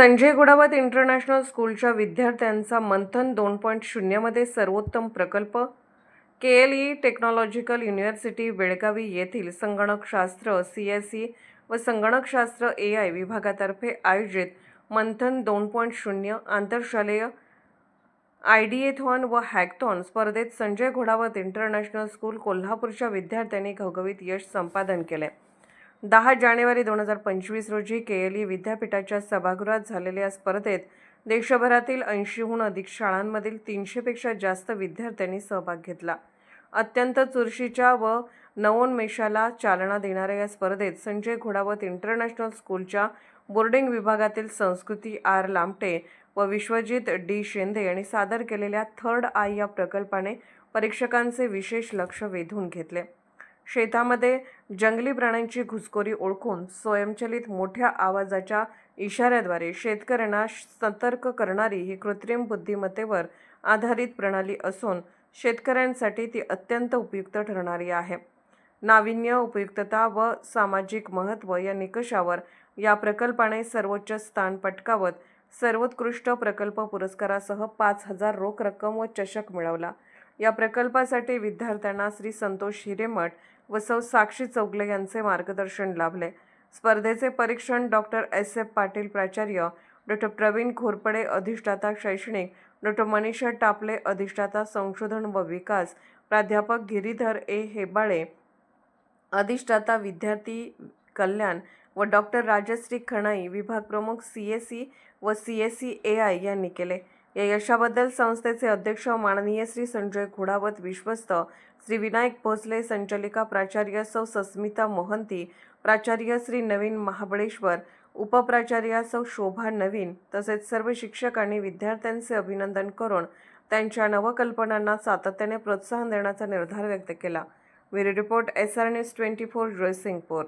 Sanjay गुडावत international स्कूलच्या विद्यार्थ्यांचा मंथन दोन पॉईंट शून्यमध्ये सर्वोत्तम प्रकल्प. K L E technological university Belagavi येथील संगणकशास्त्र सी एस ई व संगणकशास्त्र ए आय विभागातर्फे आयोजित मंथन दोन पॉईंट शून्य आंतरशालेय आयडिएथॉन व हॅकथॉन स्पर्धेत संजय घोडावत इंटरनॅशनल स्कूल कोल्हापूरच्या विद्यार्थ्यांनी घवघवीत यश संपादन केले. दहा जानेवारी दोन हजार पंचवीस रोजी के एल ई विद्यापीठाच्या सभागृहात झालेल्या या स्पर्धेत देशभरातील ऐंशीहून अधिक शाळांमधील तीनशेपेक्षा जास्त विद्यार्थ्यांनी सहभाग घेतला. अत्यंत चुरशीच्या व नवोन्मेषाला चालना देणाऱ्या या स्पर्धेत संजय घोडावत इंटरनॅशनल स्कूलच्या बोर्डिंग विभागातील संस्कृती आर लामटे व विश्वजित डी शेंदे यांनी सादर केलेल्या थर्ड आय या प्रकल्पाने परीक्षकांचे विशेष लक्ष वेधून घेतले. शेतामध्ये जंगली प्राण्यांची घुसखोरी ओळखून स्वयंचलित मोठ्या आवाजाच्या इशाऱ्याद्वारे शेतकऱ्यांना सतर्क करणारी ही कृत्रिम बुद्धिमत्तेवर आधारित प्रणाली असून शेतकऱ्यांसाठी ती अत्यंत उपयुक्त ठरणारी आहे. नाविन्य उपयुक्तता व सामाजिक महत्त्व या निकषावर या प्रकल्पाने सर्वोच्च स्थान पटकावत सर्वोत्कृष्ट प्रकल्प पुरस्कारासह पाच हजार रोख रक्कम व चषक मिळवला. या प्रकल्पासाठी विद्यार्थ्यांना श्री संतोष हिरेमठ व सौ साक्षी चौगले यांचे मार्गदर्शन लाभले. स्पर्धेचे परीक्षण डॉक्टर एस. एफ. पाटील प्राचार्य डॉक्टर प्रवीण घोरपडे अधिष्ठाता शैक्षणिक डॉक्टर मनीषा टापले अधिष्ठाता संशोधन व विकास प्राध्यापक गिरीधर ए. हेबाळे अधिष्ठाता विद्यार्थी कल्याण व डॉक्टर राजश्री खणाई विभाग प्रमुख सी. S C. व C. S C. A. I. यांनी केले. या यशाबद्दल संस्थेचे अध्यक्ष माननीय श्री संजय घोडावत विश्वस्त श्री विनायक भोसले संचालिका प्राचार्य सौ सस्मिता मोहंती प्राचार्य श्री नवीन महाबळेश्वर उपप्राचार्या सौ शोभा नवीन तसेच सर्व शिक्षकांनी विद्यार्थ्यांचे अभिनंदन करून त्यांच्या नवकल्पनांना सातत्याने प्रोत्साहन देण्याचा निर्धार व्यक्त केला. Video report S R news twenty four Jaysingpur.